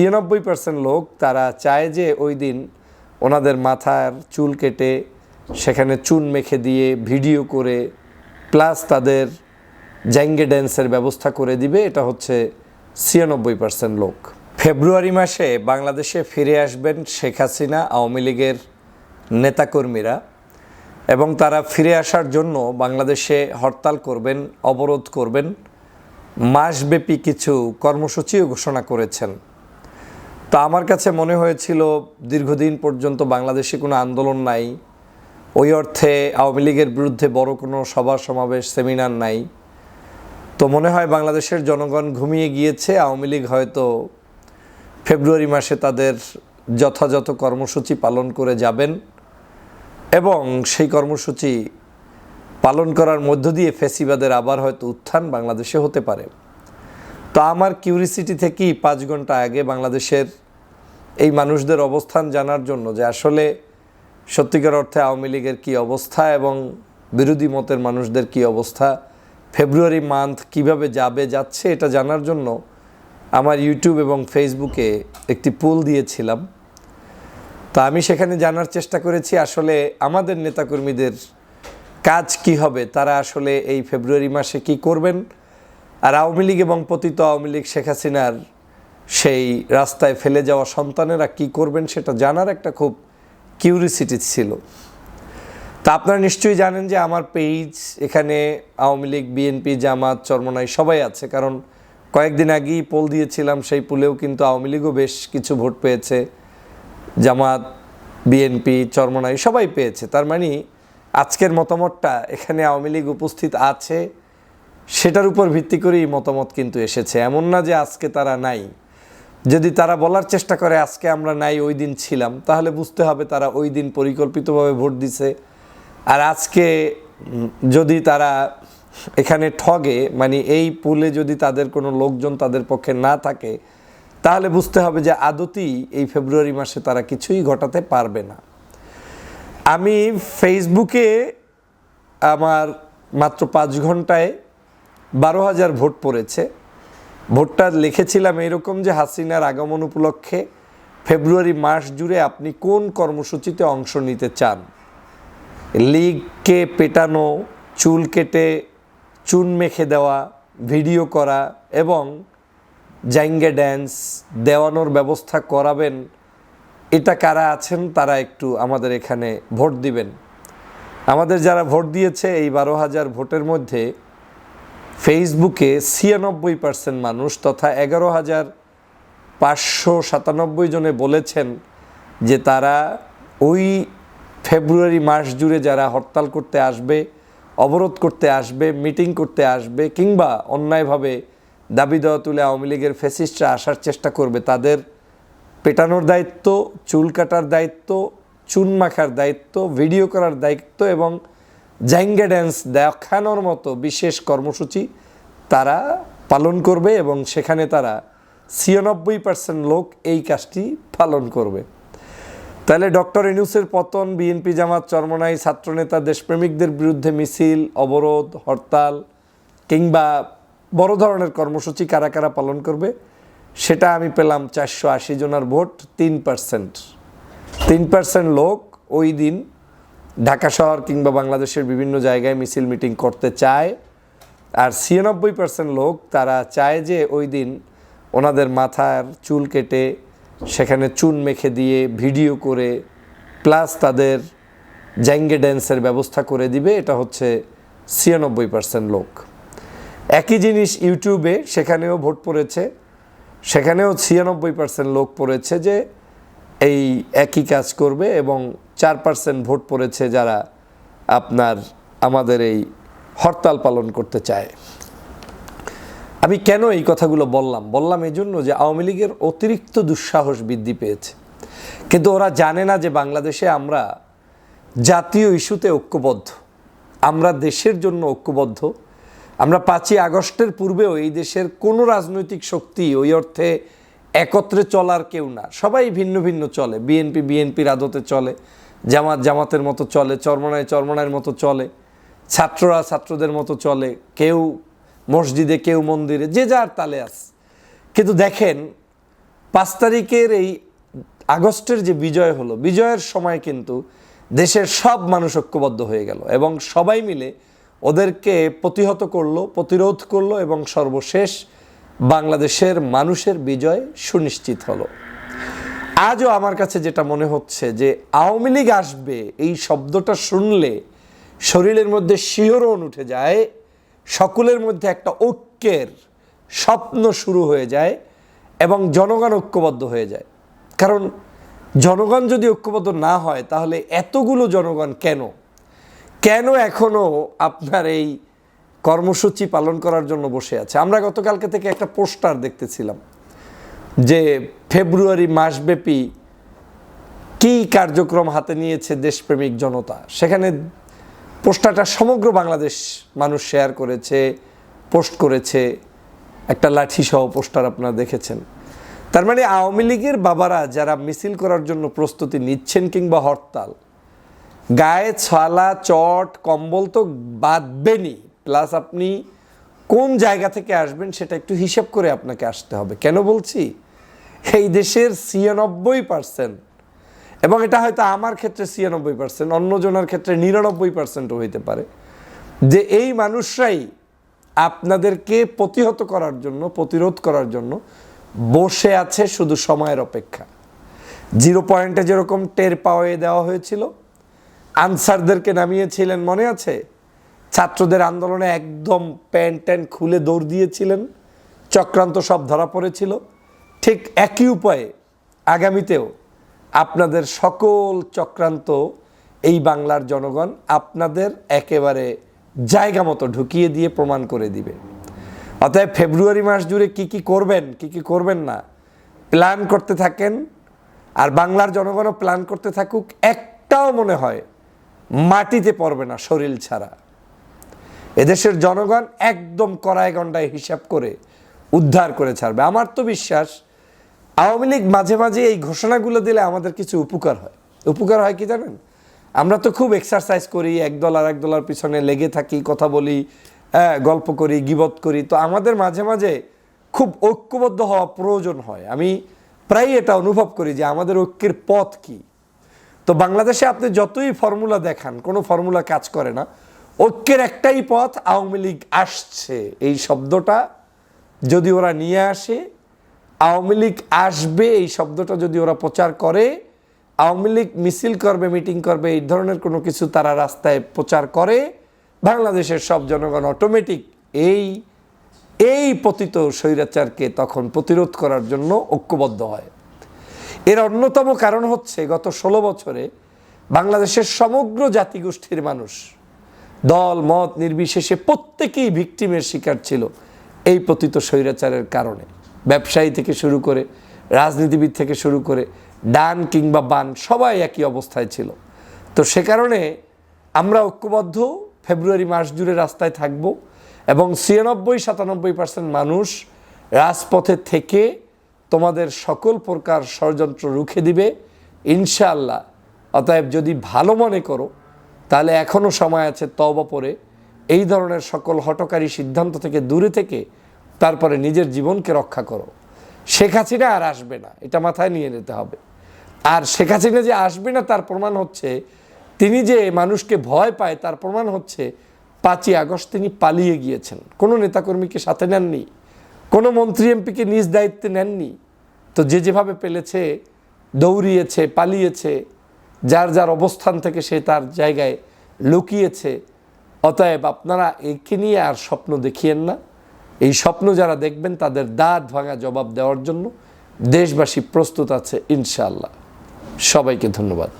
ছিয়ানব্বই পার্সেন্ট লোক তারা চায় যে ওই দিন ওনাদের মাথার চুল কেটে সেখানে চুন মেখে দিয়ে ভিডিও করে প্লাস তাদের জ্যাঙ্গে ড্যান্সের ব্যবস্থা করে দিবে, এটা হচ্ছে ছিয়ানব্বই পার্সেন্ট লোক। ফেব্রুয়ারি মাসে বাংলাদেশে ফিরে আসবেন শেখ হাসিনা, আওয়ামী লীগের নেতাকর্মীরা, এবং তারা ফিরে আসার জন্য বাংলাদেশে হরতাল করবেন, অবরোধ করবেন। মাসব্যাপী কিছু কর্মসূচিও ঘোষণা করেছেন। তা আমার কাছে মনে হয়েছিল দীর্ঘদিন পর্যন্ত বাংলাদেশে কোনো আন্দোলন নাই। ওই অর্থে আওয়ামী লীগের বিরুদ্ধে বড় কোনো সভা, সমাবেশ, সেমিনার নাই। তো মনে হয় বাংলাদেশের জনগণ ঘুমিয়ে গিয়েছে। আওয়ামী লীগ হয়তো ফেব্রুয়ারি মাসে তাদের যথাযথ কর্মসূচি পালন করে যাবেন এবং সেই কর্মসূচি পালন করার মধ্য দিয়ে ফেসিবাদের আবার হয়তো উত্থান বাংলাদেশে হতে পারে। তো আমার কিউরিসিটি থেকেই পাঁচ ঘণ্টা আগে বাংলাদেশের এই মানুষদের অবস্থান জানার জন্য যে আসলে সত্যিকার অর্থে আওয়ামী লীগের কী অবস্থা এবং বিরোধী মতের মানুষদের কী অবস্থা ফেব্রুয়ারি মান্থ কীভাবে যাবে, যাচ্ছে এটা জানার জন্য আমার ইউটিউব এবং ফেসবুকে একটি পোল দিয়েছিলাম। তা আমি সেখানে জানার চেষ্টা করেছি আসলে আমাদের নেতাকর্মীদের কাজ কি হবে, তারা আসলে এই ফেব্রুয়ারি মাসে কি করবেন আর আওয়ামী লীগ এবং পতিত আওয়ামী লীগ শেখ হাসিনার সেই রাস্তায় ফেলে যাওয়া সন্তানেরা কি করবেন সেটা জানার একটা খুব কিউরিসিটি ছিল। তা আপনারা নিশ্চয়ই জানেন যে আমার পেজ এখানে আওয়ামী লীগ বিএনপি জামাত, চরমনাই সবাই আছে। কারণ কয়েকদিন আগেই পোল দিয়েছিলাম, সেই পোলেও কিন্তু আওয়ামী লীগও বেশ কিছু ভোট পেয়েছে। জামাত বিএনপি চরমনাই সবাই পেয়েছে। তার মানে আজকের মতামতটা এখানে আওয়ামী লীগ উপস্থিত আছে। সেটার উপর ভিত্তি করেই মতামত কিন্তু এসেছে। এমন না যে আজকে তারা নাই। যদি তারা বলার চেষ্টা করে, আজকে আমরা নাই, ওই দিন ছিলাম, তাহলে বুঝতে হবে তারা ওই দিন পরিকল্পিতভাবে ভোট দিছে। আর আজকে যদি তারা এখানে ঠগে মানে এই পুলে যদি তাদের কোনো লোকজন তাদের পক্ষে না থাকে, তাহলে বুঝতে হবে যে আদতেই এই ফেব্রুয়ারি মাসে তারা কিছুই ঘটাতে পারবে না। আমি ফেসবুকে আমার মাত্র পাঁচ ঘন্টায় বারো হাজার ভোট পড়েছে। ভোটটা লিখেছিলাম এরকম যে হাসিনার আগমন উপলক্ষে ফেব্রুয়ারি মাস জুড়ে আপনি কোন কর্মসূচিতে অংশ নিতে চান? লিগকে পেটানো, চুল কেটে, চুন মেখে দেওয়া, ভিডিও করা এবং জাইঙ্গে ড্যান্স দেওয়ানোর ব্যবস্থা করাবেন, এটা কারা আছেন তারা একটু আমাদের এখানে ভোট দিবেন। আমাদের যারা ভোট দিয়েছে এই বারো হাজার ভোটের মধ্যে ফেসবুকে ছিয়ানব্বই পার্সেন্ট মানুষ তথা এগারো হাজার পাঁচশো সাতানব্বই জনে বলেছেন যে তারা ওই ফেব্রুয়ারি মাস জুড়ে যারা হরতাল করতে আসবে, অবরোধ করতে আসবে, মিটিং করতে আসবে, কিংবা অন্যায়ভাবে দাবি দেওয়া তুলে আওয়ামী লীগের ফেসিস্টরা আসার চেষ্টা করবে, তাদের পেটানোর দায়িত্ব, চুল কাটার দায়িত্ব, চুন মাখার দায়িত্ব, ভিডিও করার দায়িত্ব এবং জাইঙ্গা ড্যান্স দেখানোর মতো বিশেষ কর্মসূচি তারা পালন করবে এবং সেখানে তারা ছিয়ানব্বই পার্সেন্ট লোক এই কাজটি পালন করবে। তাহলে ডক্টর ইনুসের পতন, বিএনপি জামাত চরমনাই, ছাত্রনেতা, দেশপ্রেমিকদের বিরুদ্ধে মিছিল, অবরোধ, হরতাল কিংবা বড় ধরনের কর্মসূচি কারা কারা পালন করবে, সেটা আমি পেলাম চারশো আশি জনের ভোট, তিন পার্সেন্ট তিন পার্সেন্ট লোক ওই দিন ঢাকা শহর কিংবা বাংলাদেশের বিভিন্ন জায়গায় মিছিল মিটিং করতে চায়। আর ছিয়ানব্বই পার্সেন্ট লোক তারা চায় যে ওই দিন ওনাদের মাথার চুল কেটে সেখানে চুন মেখে দিয়ে ভিডিও করে প্লাস তাদের জ্যাঙ্গে ড্যান্সের ব্যবস্থা করে দিবে, এটা হচ্ছে ছিয়ানব্বই পার্সেন্ট লোক। একই জিনিস ইউটিউবে সেখানেও ভোট পড়েছে, সেখানেও ছিয়ানব্বই পার্সেন্ট লোক পড়েছে যে এই একই কাজ করবে এবং চার পার্সেন্ট ভোট পড়েছে যারা আপনার আমাদের এই হরতাল পালন করতে চায়। আমি কেন এই কথাগুলো বললাম? বললাম এই জন্য যে আওয়ামী লীগের অতিরিক্ত দুঃসাহস বৃদ্ধি পেয়েছে। কিন্তু ওরা জানে না যে বাংলাদেশে আমরা জাতীয় ইস্যুতে ঐক্যবদ্ধ। আমরা দেশের জন্য ঐক্যবদ্ধ। আমরা পাঁচই আগস্টের পূর্বেও এই দেশের কোনো রাজনৈতিক শক্তি ওই অর্থে একত্রে চলার কেউ না। সবাই ভিন্ন ভিন্ন চলে। বিএনপি, বিএনপির আদতে চলে। জামাত জামাতের মতো চলে, চরমনায় চরমনায়ের মতো চলে, ছাত্ররা ছাত্রদের মতো চলে, কেউ মসজিদে, কেউ মন্দিরে, যে যার তালে আছে। কিন্তু দেখেন, পাঁচ তারিখের এই আগস্টের যে বিজয় হলো, বিজয়ের সময় কিন্তু দেশের সব মানুষ ঐক্যবদ্ধ হয়ে গেল এবং সবাই মিলে ওদেরকে প্রতিহত করল, প্রতিরোধ করল এবং সর্বশেষ বাংলাদেশের মানুষের বিজয় সুনিশ্চিত হলো। আজও আমার কাছে যেটা মনে হচ্ছে যে আওয়ামী লীগ আসবে, এই শব্দটা শুনলে শরীরের মধ্যে শিহরণ উঠে যায়, সকলের মধ্যে একটা ঐক্যের স্বপ্ন শুরু হয়ে যায় এবং জনগণ ঐক্যবদ্ধ হয়ে যায়। কারণ জনগণ যদি ঐক্যবদ্ধ না হয়, তাহলে এতগুলো জনগণ কেন? কেন এখনও আপনার এই কর্মসূচি পালন করার জন্য বসে আছে? আমরা গতকালকে থেকে একটা পোস্টার দেখতেছিলাম। যে ফেব্রুয়ারি মাসব্যাপী কী কার্যক্রম হাতে নিয়েছে দেশপ্রেমিক জনতা? সেখানে পোস্টারটা সমগ্র বাংলাদেশ মানুষ শেয়ার করেছে পোস্ট করেছে, একটা লাঠি সহ পোস্টার আপনারা দেখেছেন। তার মানে আওয়ামী লীগের বাবারা যারা মিছিল করার জন্য প্রস্তুতি নিচ্ছেন কিংবা হরতাল, গায়ে ছালা, চট, কম্বল তো বাঁধবেনই। প্লাস আপনি কোন জায়গা থেকে আসবেন সেটা একটু হিসাব করে আপনাকে আসতে হবে। কেন বলছি? এই দেশের ছিয়ানব্বই পার্সেন্ট এবং এটা হয়তো আমার ক্ষেত্রে ছিয়ানব্বই পার্সেন্ট অন্যজনের ক্ষেত্রে নিরানব্বই পার্সেন্টও হইতে পারে। যে এই মানুষরাই আপনাদেরকে প্রতিহত করার জন্য, প্রতিরোধ করার জন্য বসে আছে শুধু সময়ের অপেক্ষা। জিরো পয়েন্টে যেরকম টের পাওয়ে দেওয়া হয়েছিল, আনসারদেরকে নামিয়েছিলেন, মনে আছে? ছাত্রদের আন্দোলনে একদম প্যান্ট ট্যান্ট খুলে দৌড় দিয়েছিলেন, চক্রান্ত সব ধরা পড়েছিল। ঠিক একই উপায়ে আগামীতেও আপনাদের সকল চক্রান্ত এই বাংলার জনগণ আপনাদের একেবারে জায়গা মতো ঢুকিয়ে দিয়ে প্রমাণ করে দিবে। অতএব ফেব্রুয়ারি মাস জুড়ে কি কি করবেন, কি কি করবেন না প্ল্যান করতে থাকেন। আর বাংলার জনগণও প্ল্যান করতে থাকুক, একটাও মনে হয় মাটিতে পড়বে না শরীর ছাড়া। এদেশের জনগণ একদম কড়ায় গন্ডায় হিসাব করে উদ্ধার করে ছাড়বে। আমার তো বিশ্বাস আওয়ামী লীগ মাঝে মাঝে এই ঘোষণাগুলো দিলে আমাদের কিছু উপকার হয়। উপকার হয় কি জানেন? আমরা তো খুব এক্সারসাইজ করি এক ডলার এক ডলার পিছনে লেগে থাকি কথা বলি হ্যাঁ, গল্প করি গিবত করি। তো আমাদের মাঝে মাঝে খুব ঐক্যবদ্ধ হওয়া প্রয়োজন হয়। আমি প্রায় এটা অনুভব করি যে আমাদের ঐক্যের পথ কি। তো বাংলাদেশে আপনি যতই ফর্মুলা দেখান কোনো ফর্মুলা কাজ করে না। ঐক্যের একটাই পথ আওয়ামী লীগ আসছে। এই শব্দটা যদি ওরা নিয়ে আসে আওয়ামী লীগ আসবে, এই শব্দটা যদি ওরা প্রচার করে, আওয়ামী লীগ মিছিল করবে, মিটিং করবে, এই ধরনের কোনো কিছু তারা রাস্তায় প্রচার করে, বাংলাদেশের সব জনগণ অটোমেটিক এই এই পতিত স্বৈরাচারকে তখন প্রতিরোধ করার জন্য ঐক্যবদ্ধ হয়। এর অন্যতম কারণ হচ্ছে, গত ষোলো বছরে বাংলাদেশের সমগ্র জাতিগোষ্ঠীর মানুষ, দল, মত নির্বিশেষে প্রত্যেকেই ভিকটিমের শিকার ছিল এই পতিত স্বৈরাচারের কারণে। ব্যবসায়ী থেকে শুরু করে, রাজনীতিবিদ থেকে শুরু করে, ডান কিংবা বান, সবাই একই অবস্থায় ছিল। তো সে কারণে আমরা ঐক্যবদ্ধ, ফেব্রুয়ারি মাস জুড়ে রাস্তায় থাকব এবং ছিয়ানব্বই, সাতানব্বই পার্সেন্ট মানুষ রাজপথে থেকে তোমাদের সকল প্রকার ষড়যন্ত্র রুখে দিবে। ইনশাআল্লাহ। অতএব যদি ভালো মনে করো, তাহলে এখনও সময় আছে তওবা পরে এই ধরনের সকল হটকারী সিদ্ধান্ত থেকে দূরে থেকে তারপরে নিজের জীবনকে রক্ষা করো। শেখ হাসিনা আর আসবে না, এটা মাথায় নিয়ে নিতে হবে। আর শেখ হাসিনা যে আসবে না, তার প্রমাণ হচ্ছে তিনি যে মানুষকে ভয় পায়, তার প্রমাণ হচ্ছে পাঁচই আগস্ট তিনি পালিয়ে গিয়েছেন। কোনো নেতাকর্মীকে সাথে নেননি, কোনো মন্ত্রী এমপিকে নিজ দায়িত্বে নেননি। তো যে যেভাবে পেলেছে, দৌড়িয়েছে, পালিয়েছে, যার যার অবস্থান থেকে সে তার জায়গায় লুকিয়েছে, অতএব আপনারা একে নিয়ে আর স্বপ্ন দেখিয়েন না। এই স্বপ্ন যারা দেখবেন, তাদের দাঁত ভাঙা জবাব দেওয়ার জন্য দেশবাসী প্রস্তুত আছে, ইনশাআল্লাহ। সবাইকে ধন্যবাদ।